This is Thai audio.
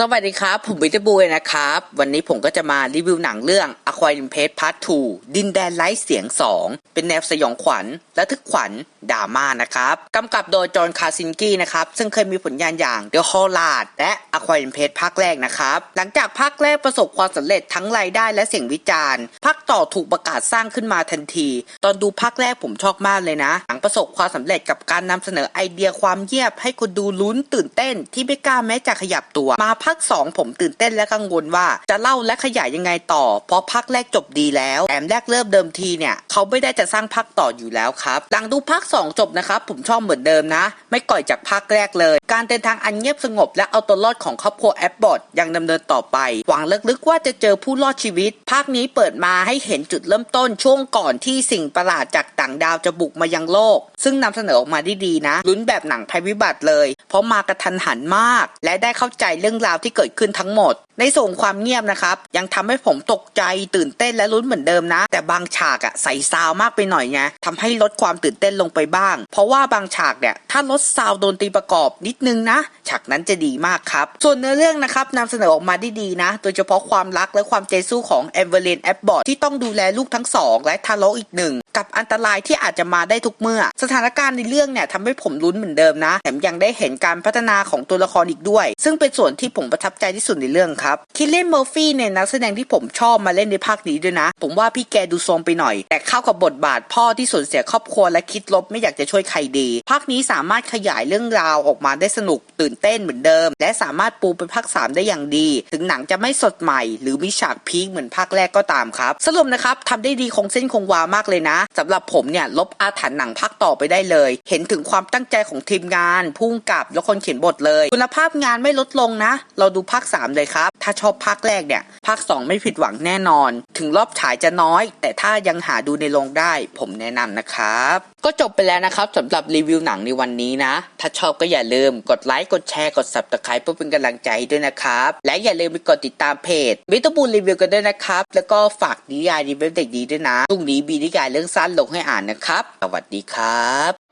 สวัสดีครับ ผมวิทยบูยนะครับ วันนี้ผมก็จะมารีวิวหนังเรื่อง Aquarium Page Part 2ดินแดนไร้เสียง 2 เป็นแนวสยองขวัญและทึกขวัญดราม่านะครับ กำกับโดยจอห์นคาซินกี้นะครับ ซึ่งเคยมีผลงานอย่าง The h o l a d และ Aquarium Page ภาคแรกนะครับ หลังจากภาคแรกประสบความสำเร็จทั้งรายได้และเสียงวิจารณ์ ภาคต่อถูกประกาศสร้างขึ้นมาทันที ตอนดูภาคแรกผมชอบมากเลยนะหนังประสบความสำเร็จกับการนำเสนอไอเดียความเงียบให้คนดูลุ้นตื่นเต้น ที่ไม่กล้าแม้จะขยับตัว มาภาค 2 ผมตื่นเต้นและกังวลว่าจะเล่าและขยายยังไงต่อ เพราะภาคแรกจบดีแล้วแถมแรกเริ่มเดิมทีเนี่ยเขาไม่ได้จะสร้างภาคต่ออยู่แล้วครับหลังดูภาค 2 จบนะครับผมชอบเหมือนเดิมนะ ไม่ก่อยจากภาคแรกเลย การเดินทางอันเงียบสงบ และเอาตัวรอดของครอบครัวแอปบอดยังดำเนินต่อไปหวังลึกๆว่าจะเจอผู้รอดชีวิต ภาคนี้เปิดมาให้เห็นจุดเริ่มต้นช่วงก่อนที่สิ่งประหลาดจากต่างดาวจะบุกมายังโลกซึ่งนำเสนอออกมาได้ดีนะลุ้นแบบหนังภัยพิบัติเลย เพราะมากระทันหันมาก และได้เข้าใจเรื่องราวที่เกิดขึ้นทั้งหมด ในส่วนความเงียบนะครับ ยังทำให้ผมตกใจตื่นเต้นและลุ้นเหมือนเดิมนะ แต่บางฉากอะใส่ซาวมากไปหน่อยไงทำให้ลดความตื่นเต้นลงไปบ้าง เพราะว่าบางฉากเนี่ยถ้าลดซาวโดนตีประกอบนิดนึงนะ ฉากนั้นจะดีมากครับ ส่วนเนื้อเรื่องนะครับนำเสนอออกมาได้ดีนะ โดยเฉพาะความรักและความใจสู้ของเอเวอร์เลนแอปบอร์ดที่ต้องดูแลลูกทั้งสองและทารกอีกหนึ่ง กับอันตรายที่อาจจะมาได้ทุกเมื่อ สถานการณ์ในเรื่องเนี่ยทำให้ผมลุ้นเหมือนเดิมนะแถมยังได้เห็นการพัฒนาของตัวละครอีกด้วย ซึ่งเป็นส่วนที่ผมประทับใจที่สุดในเรื่องครับคิลเลนเมอร์ฟี่เนี่ยนักแสดงที่ผมชอบมาเล่นในภาคนี้ด้วยนะ ผมว่าพี่แกดูโซมไปหน่อย แต่เข้ากับบทบาทพ่อที่สูญเสียครอบครัวและคิดลบไม่อยากจะช่วยใครดี ภาคนี้สามารถขยายเรื่องราวออกมาได้สนุกตื่นเต้นเหมือนเดิม และสามารถปูเป็นภาค 3 ได้อย่างดี ถึงหนังจะไม่สดใหม่ หรือมีฉากพีคเหมือนภาคแรกก็ตามครับ สรุปนะครับทำได้ดีคงเส้นคงวามากเลยนะสำหรับผมเนี่ยลบอาถรรพ์หนังภาคต่อไปได้เลย เห็นถึงความตั้งใจของทีมงานพุ่งกับและคนเขียนบทเลย คุณภาพงานไม่ลดลงนะ เราดูภาค 3 เลยครับ ถ้าชอบภาคแรกเนี่ยภาค 2 ไม่ผิดหวังแน่นอน ถึงรอบฉายจะน้อย แต่ถ้ายังหาดูในโรงได้ ผมแนะนำนะครับ ก็จบไปแล้วนะครับสำหรับรีวิวหนังในวันนี้นะ ถ้าชอบก็อย่าลืมกดไลค์กดแชร์กด subscribe เพื่อเป็นกำลังใจด้วยนะครับ และอย่าลืมไปกดติดตามเพจวิตาบูลรีวิวกันด้วยนะครับแล้วก็ฝากนิยายดีเว็บเด็กดีด้วยนะพรุ่งนี้มีนิยายเรื่องสั้นลงให้อ่านนะครับ สวัสดีครับ